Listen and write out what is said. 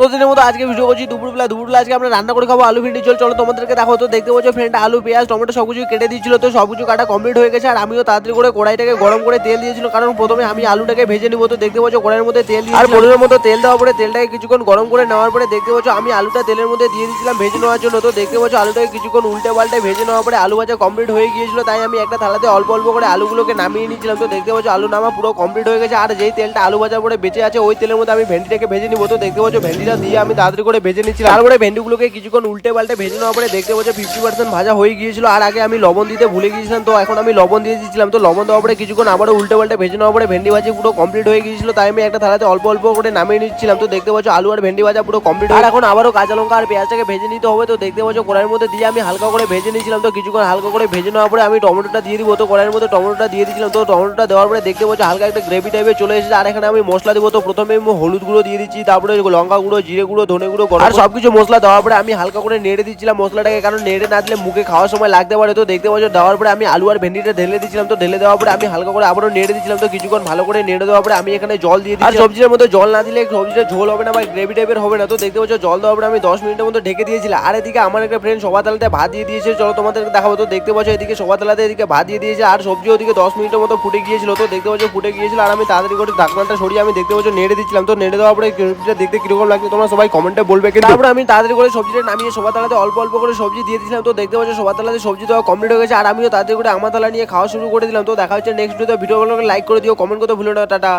প্রতিদিনের মতো আজকে ভিডিও করছি, দুপুরবেলা দুপুরবেলা আজকে আমরা রান্না করে খাব আলু ভিন্ডি। চল চলো তোমাদেরকে দেখো তো দেখতে পাচ্ছ ফ্রেন্ড আলু, পেঁয়াজ, টমেটো সব কিছু কেটে দিয়েছিল, তো সব কিছু কাটা কমপ্লিট হয়ে গেছে, আর আমিও তাড়াতাড়ি করে কড়াইটাকে গরম করে তেল দিয়েছিল, কারণ প্রথমে আমি আলুটাকে ভেজে নিবো, তো দেখতে পাচ্ছ কড়াইয়ের মধ্যে তেল আর পনেরোর মতো তেল দেওয়ার পরে তেলটাকে কিছুক্ষণ গরম করে নেওয়ার পরে দেখতে পাচ্ছ আমি আলুটা তেলের মধ্যে দিয়ে দিয়েছিলাম ভেজে নেওয়ার জন্য, তো দেখতে পাচ্ছ আলুটাকে কিছুক্ষণ উল্টে পাল্টে ভেজে নেওয়ার পরে আলু ভাজা কমপ্লিট হয়ে গিয়েছিল, তাই আমি একটা থালাতে অল্প অল্প করে আলুগুলোকে নামিয়ে নিয়েছিলাম, তো দেখতে পাচ্ছ আলু নামা পুরো কমপ্লিট হয়ে গেছে, আর যেই তেলটা আলু ভাজার পরে বেঁচে আছে, ওই তেলের মধ্যে আমি ভেন্ডিটাকে ভেজে নিবো, তো দেখতে পাচ্ছ ভেন্ডিটা দিয়ে আমি তাড়াতাড়ি করে ভেজে নিচ্ছিলাম। তারপরে ভেন্ডিগুলোকে কিছুক্ষণ উল্টে পাল্টে ভেজে নেওয়ার পরে দেখতে পাচ্ছ ফিফটি পার্সেন্ট ভাজা হয়ে গিয়েছিল। আর আগে আমি লবণ দিতে ভুলে গিয়েছিলাম, তো এখন আমি লবণ দিয়ে দিয়েছিলাম তো লবণ দেওয়ার পরে কিছুক্ষণ আবারও উল্টে পাল্টে ভেজে নেওয়ার পরে ভেন্ডি ভাজি পুরো কমপ্লিট হয়ে গিয়েছিল। তাই আমি একটা থালাতে অল্প অল্প করে নামিয়ে নিচ্ছিলাম। তো দেখতে পাচ্ছ আলু আর ভেন্ডি ভাজা পুরো কমপ্লিট আর এখন আবারও কাঁচা লঙ্কা আর পেঁয়াজটাকে ভেজে নিতে হবে। তো দেখতে পাচ্ছ কড়াইয়ের মধ্যে দিয়ে আমি হালকা করে ভেজে নিয়েছিলাম তো কিছুক্ষণ হালকা করে ভেজে নেওয়ার পরে আমি টমেটোটা দিয়ে দিব। তো কড়াইয়ের মধ্যে টমেটোটা দিয়ে দিয়েছিলাম তো টমেটোটা দেওয়ার পরে দেখতে পাচ্ছ হালকা একটা গ্রেভি টাইপের চলে এসেছে। আর এখানে আমি মশলা দেবো। তো প্রথমে হলুদ গুঁড়ো দিয়ে দিচ্ছি। তারপরে লঙ্কা গুঁড়ো জিরে গুঁড়ো ধনে গুঁড়ো গরম আর সবকিছু মশলা দেওয়ার পরে আমি হালকা করে নেড়ে দিচ্ছিলাম মশলাটাকে কারণ নেড়ে না দিলে মুখে খাওয়ার সময় লাগতে পারে। তো দেখতে পাচ্ছ দেওয়ার পরে আমি আলু আর ভেন্ডিটা ঢেলে দিচ্ছিলাম। তো ঢেলে দেওয়ার পরে আমি হালকা করে আবারও নেড়ে দিচ্ছিলাম। তো কিছুক্ষণ ভালো করে নেড়ে দেওয়ার পরে আমি এখানে জল দিয়ে দিই আর সবজির মধ্যে জল না দিলে সবজিটা ঝোল হবে না বা গ্রেভি টাইপের হবে না। তো দেখতে পাচ্ছ জল দেওয়ার পরে আমি দশ মিনিটের মতো ঢেকে দিয়েছিলাম। আর এদিকে আমার একটা ফ্রেন্ড সবার তালাতে ভাত দিয়ে দিয়েছে। চলো তোমাদেরকে দেখাবো। তো দেখতে পাচ্ছ এদিকে সবার তালাতে এদিকে ভাত দিয়ে দিয়েছে। আর সবজি ওদিকে দশ মিনিটের মতো ফুটে গিয়েছিল। তো দেখতে পাচ্ছ ফুটে গিয়েছিল। আর আমি তাড়াতাড়ি করে ঢাকনাটা সরিয়ে আমি দেখতে পাচ্ছ নেড়ে দিচ্ছিলাম। তো নেড়ে দেওয়ার পরে দেখতে কীরকম লাগছে তোমরা সবাই কমেন্টে বলবে কিন্তু তারপরে আমি তাড়াতাড়ি করে সবজিটা নামিয়ে সবার তালাতে অল্প অল্প করে সবজি দিয়ে দিয়েছিলাম। তো দেখতে পাচ্ছি সবার তালাতে সবজি তো কমপ্লিট হয়ে গেছে। আর আমিও তাড়াতাড়ি করে আমার তালা নিয়ে খাওয়া শুরু করে দিলাম। তো দেখা হচ্ছে নেক্সট ভিডিও ভিডিও লাইক করে দিও কমেন্ট করতে ভুলো না। টাটা।